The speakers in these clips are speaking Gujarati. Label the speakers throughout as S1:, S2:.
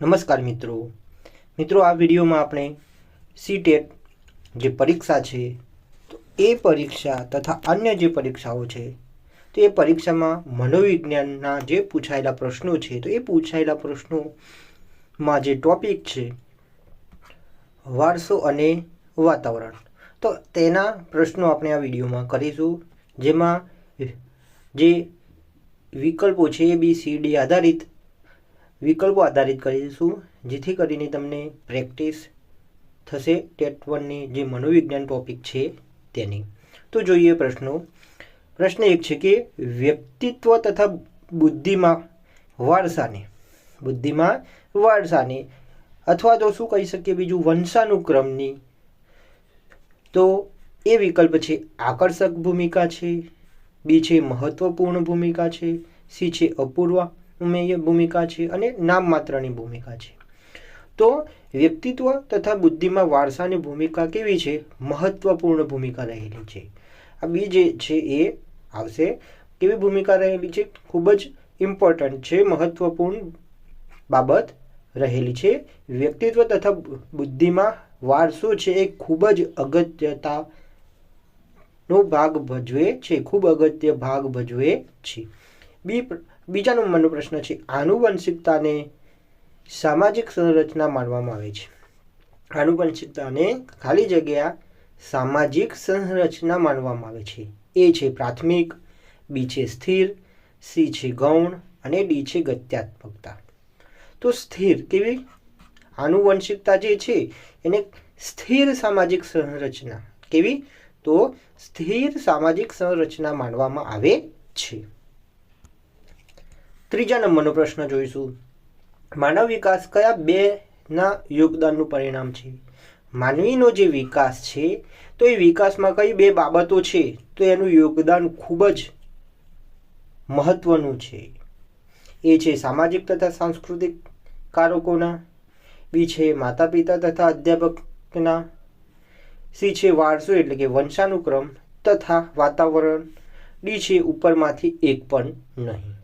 S1: નમસ્કાર મિત્રો. મિત્રો, આ વિડીયોમાં આપણે સીટેટ જે પરીક્ષા છે, તો એ પરીક્ષા તથા અન્ય જે પરીક્ષાઓ છે, તો એ પરીક્ષામાં મનોવિજ્ઞાનના જે પૂછાયેલા પ્રશ્નો છે, તો એ પૂછાયેલા પ્રશ્નોમાં જે ટોપિક છે, વારસો અને વાતાવરણ. તો તેના પ્રશ્નો આપણે આ વિડીયોમાં કરીશું, જેમાં જે વિકલ્પો છે એ બી સી ડી આધારિત વિકલ્પો આધારિત કરીશું, જેથી કરીને તમને પ્રેક્ટિસ થશે ટેટ વનની જે મનોવિજ્ઞાન ટોપિક છે તેની. તો જોઈએ પ્રશ્નો. પ્રશ્ન એક છે કે વ્યક્તિત્વ તથા બુદ્ધિમાં વારસાને બુદ્ધિમાં વારસાને, અથવા તો શું કહી શકીએ બીજું, વંશાનુક્રમની, તો એ વિકલ્પ છે આકર્ષક ભૂમિકા છે, બી છે મહત્વપૂર્ણ ભૂમિકા છે, સી છે અપૂર્વ ભૂમિકા છે અને નામ માત્રની ભૂમિકા છે. તો વ્યક્તિત્વ તથા બુદ્ધિમાં વારસાની ભૂમિકા કેવી છે? મહત્વપૂર્ણ ભૂમિકા રહેલી છે. આ બી જે છે એ આવશે. કેવી ભૂમિકા રહેલી છે? ખૂબ જ ઇમ્પોર્ટન્ટ છે, મહત્વપૂર્ણ બાબત રહેલી છે. વ્યક્તિત્વ તથા બુદ્ધિમાં વારસો છે એ ખૂબ જ અગત્યતા નો ભાગ ભજવે છે, ખૂબ અગત્ય ભાગ ભજવે છે. બી બીજા નંબરનો પ્રશ્ન છે, આનુવંશિકતાને સામાજિક સંરચના માનવામાં આવે છે. આનુવંશિકતાને ખાલી જગ્યા સામાજિક સંરચના માનવામાં આવે છે. એ છે પ્રાથમિક, બી છે સ્થિર, સી છે ગૌણ અને ડી છે ગત્યાત્મકતા. તો સ્થિર કેવી? આનુવંશિકતા જે છે, એને સ્થિર સામાજિક સંરચના. કેવી? તો સ્થિર સામાજિક સંરચના માનવામાં આવે છે. ત્રીજા નંબરનો પ્રશ્ન જોઈશું. માનવ વિકાસ કયા બેના યોગદાનનું પરિણામ છે? માનવીનો જે વિકાસ છે, તો એ વિકાસમાં કઈ બે બાબતો છે? તો એનું યોગદાન ખૂબ જ મહત્વનું છે. એ છે સામાજિક તથા સાંસ્કૃતિક કારકોના, બી છે માતા પિતા તથા અધ્યાપકના, સી છે વારસો એટલે કે વંશાનુક્રમ તથા વાતાવરણ, ડી છે ઉપરમાંથી એક પણ નહીં.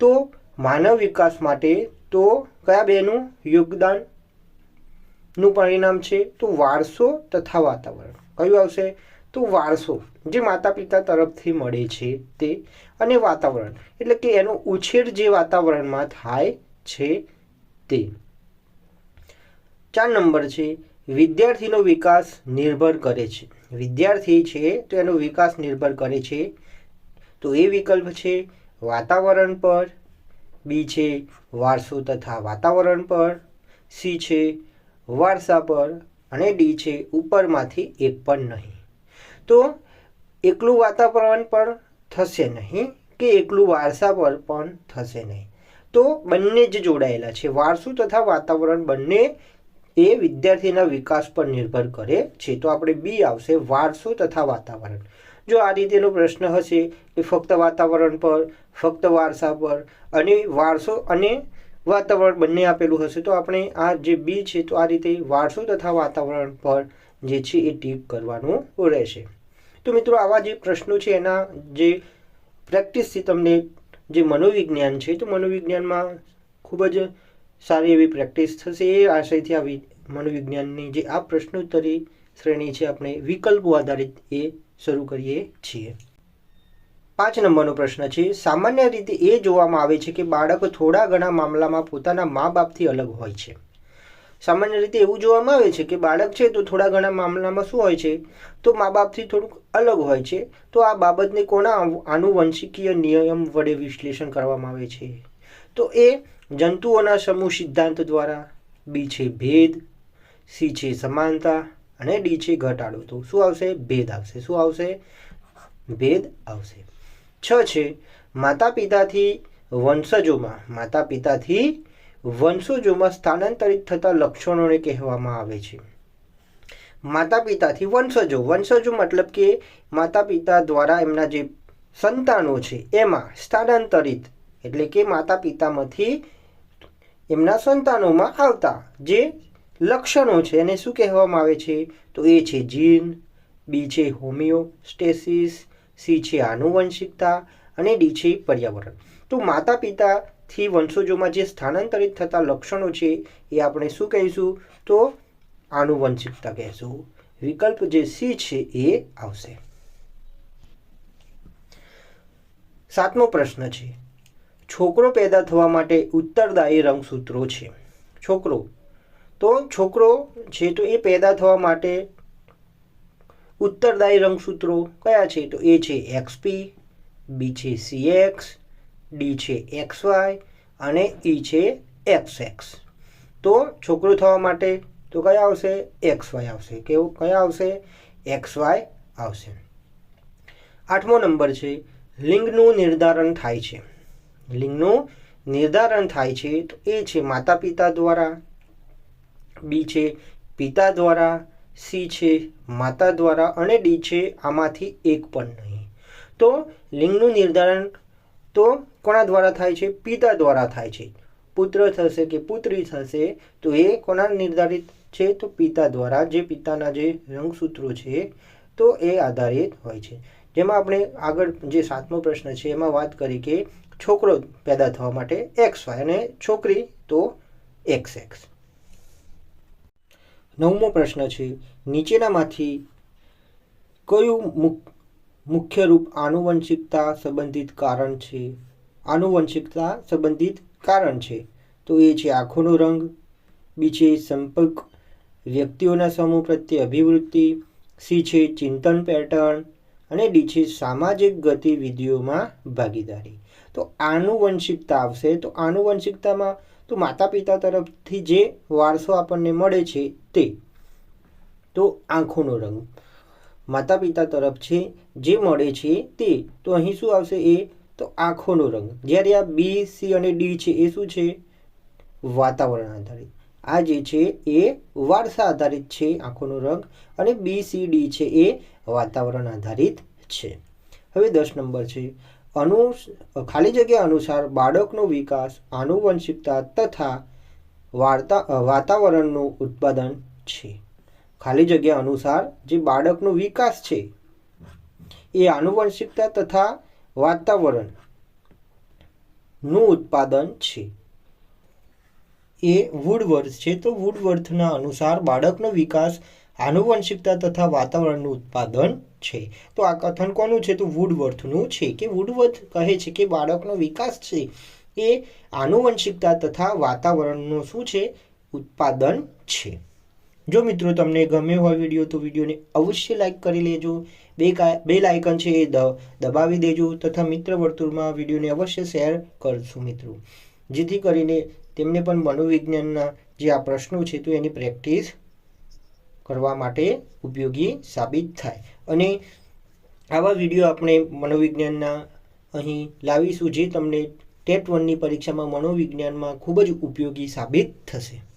S1: તો માનવ વિકાસ માટે તો કયા બેનું યોગદાનનું પરિણામ છે? તો વારસો તથા વાતાવરણ. કયું આવશે? તો વારસો, જે માતા પિતા તરફથી મળે છે તે અને વાતાવરણ. એટલે કે એનો ઉછેર જે વાતાવરણમાં થાય છે તે. ચાર નંબર છે, વિદ્યાર્થીનો વિકાસ નિર્ભર કરે છે. વિદ્યાર્થી છે તો એનો વિકાસ નિર્ભર કરે છે. તો એ વિકલ્પ છે વાતાવરણ પર, બી છે વારસો તથા વાતાવરણ પર, સી છે વારસા પર અને ડી છે ઉપરમાંથી એક પણ નહીં. તો એકલું વાતાવરણ પર થશે નહીં કે એકલું વારસા પર પણ થશે નહીં. તો બંને જ જોડાયેલા છે. વારસુ તથા વાતાવરણ બંને એ વિદ્યાર્થીના વિકાસ પર નિર્ભર કરે છે. તો આપણે બી આવશે વારસો તથા વાતાવરણ. જો આ રીતેનો પ્રશ્ન હશે કે ફક્ત વાતાવરણ પર, ફક્ત વારસા પર અને વારસો અને વાતાવરણ બંને આપેલું હશે, તો આપણે આ જે બી છે, તો આ રીતે વારસો તથા વાતાવરણ પર જે છે એ ટીક કરવાનું રહેશે. તો મિત્રો, આવા જે પ્રશ્નો છે, એના જે પ્રેક્ટિસથી તમને જે મનોવિજ્ઞાન છે, તો મનોવિજ્ઞાનમાં ખૂબ જ સારી એવી પ્રેક્ટિસ થશે એ આશયથી આવી મનોવિજ્ઞાનની જે આ પ્રશ્નોત્તરી શ્રેણી છે આપણે વિકલ્પો આધારિત એ શરૂ કરીએ છીએ. પાંચ નંબરનો પ્રશ્ન છે, સામાન્ય રીતે એ જોવામાં આવે છે કે બાળક થોડા ઘણા મામલામાં પોતાના મા બાપથી અલગ હોય છે. સામાન્ય રીતે એવું જોવામાં આવે છે કે બાળક છે તો થોડા ઘણા મામલામાં શું હોય છે? તો મા બાપથી થોડુંક અલગ હોય છે. તો આ બાબતને કોના આનુવંશિકીય નિયમ વડે વિશ્લેષણ કરવામાં આવે છે? તો એ જંતુઓના સમૂહ સિદ્ધાંત દ્વારા બી છે ભેદ સી છે સમાનતા અને ડી છે ઘટાડો. તો શું આવશે? ભેદ આવશે. શું આવશે? ભેદ આવશે. છ છે માતા પિતાથી વંશજોમાં. માતા પિતાથી વંશજોમાં સ્થાનાંતરિત થતા લક્ષણોને કહેવામાં આવે છે. માતા પિતાથી વંશજો. વંશજો મતલબ કે માતા પિતા દ્વારા એમના જે સંતાનો છે, એમાં સ્થાનાંતરિત. એટલે કે માતા પિતામાંથી એમના સંતાનોમાં આવતા જે લક્ષણો છે એને શું કહેવામાં આવે છે? તો એ છે જીન, બી છે હોમિયોસ્ટેસિસ, સી છે આનુવંશિકતા અને ડી છે પર્યાવરણ. તો માતા પિતાથી વંશોજોમાં જે સ્થાનાંતરિત થતા લક્ષણો છે એ આપણે શું કહીશું? તો આનુવંશિકતા કહેશું. વિકલ્પ જે સી છે એ આવશે. સાતમો પ્રશ્ન છે. છોકરો પેદા થવા માટે ઉત્તરદાયી રંગસૂત્રો છે. છોકરો. તો છોકરો છે તો એ પેદા થવા માટે ઉત્તરદાયી રંગસૂત્રો કયા છે? તો એ છે એક્સપી બી છે સી એક્સ, ડી છે એક્સ વાય અને ઈ છે એક્સ એક્સ. તો છોકરો થવા માટે તો કયા આવશે? એક્સ વાય આવશે. કેવું? કયા આવશે? એક્સ વાય આવશે. આઠમો નંબર છે, લિંગનું નિર્ધારણ થાય છે. લિંગનું નિર્ધારણ થાય છે તો એ છે માતા પિતા દ્વારા, બી છે પિતા દ્વારા, સી છે માતા દ્વારા અને ડી છે આમાંથી એક પણ નહીં. તો લિંગનું નિર્ધારણ તો કોના દ્વારા થાય છે? પિતા દ્વારા થાય છે. પુત્ર થશે કે પુત્રી થશે તો એ કોના નિર્ધારિત છે? તો પિતા દ્વારા. જે પિતાના જે રંગસૂત્રો છે તો એ આધારિત હોય છે. જેમાં આપણે આગળ જે સાતમો પ્રશ્ન છે એમાં વાત કરી કે છોકરો પેદા થવા માટે એક્સ વાય અને છોકરી તો એક્સ એક્સ નવમો પ્રશ્ન છે, નીચેનામાંથી કયું મુખ્ય રૂપ આનુવંશિકતા સંબંધિત કારણ છે? આનુવંશિકતા સંબંધિત કારણ છે. તો એ છે આંખોનો રંગ બી સંપર્ક વ્યક્તિઓના સમૂહ પ્રત્યે અભિવૃત્તિ, સી છે ચિંતન પેટર્ન અને ડી છે સામાજિક ગતિવિધિઓમાં ભાગીદારી. તો આનુવંશિકતા આવશે. તો આનુવંશિકતામાં તો માતા પિતા તરફથી જે વારસો આપણને મળે છે તે. તો આંખોનો રંગ. માતા પિતા તરફ છે જે મળે છે તે. તો અહીં શું આવશે એ? તો આંખોનો રંગ. જ્યારે આ બી, સી અને ડી છે, એ શું છે? વાતાવરણ આધારિત. આ જે છે એ વારસા આધારિત છે આંખોનો રંગ અને બી, સી, ડી છે એ વાતાવરણ આધારિત છે. હવે દસ નંબર છે. અનુ ખાલી જગ્યા અનુસાર બાળકનો વિકાસ, આનુવંશિકતા તથા વાર્તા વાતાવરણનું ઉત્પાદન છે. ખાલી જગ્યા અનુસાર જે બાળકનો વિકાસ છે, એ આનુવંશિકતા તથા વાતાવરણનું ઉત્પાદન છે. એ વુડવર્થ છે. તો વુડવર્થના અનુસાર બાળકનો વિકાસ, આનુવંશિકતા તથા વાતાવરણનું ઉત્પાદન છે. તો આ કથન કોનું છે? તો વુડવર્થનું છે કે વુડવર્થ કહે છે કે બાળકનો વિકાસ છે એ આનુવંશિકતા તથા વાતાવરણનું શું છે? ઉત્પાદન છે. જો મિત્રો તમને ગમ્યો હોય વીડિયો, તો વિડીયોને અવશ્ય લાઇક કરી લેજો. બે કા- બે લાયકન છે એ દબાવી દેજો. તથા મિત્ર વર્તુળમાં વિડીયોને અવશ્ય શેર કરશું મિત્રો. જેથી કરીને તેમને પણ મનોવિજ્ઞાનના જે આ પ્રશ્નો છે તો એની પ્રેક્ટિસ કરવા માટે ઉપયોગી સાબિત થાય. અને આવા વીડિયો આપણે મનોવિજ્ઞાનના અહીં લાવીશું જે તમને ટેટ વનની પરીક્ષામાં મનોવિજ્ઞાનમાં ખૂબ જ ઉપયોગી સાબિત થશે.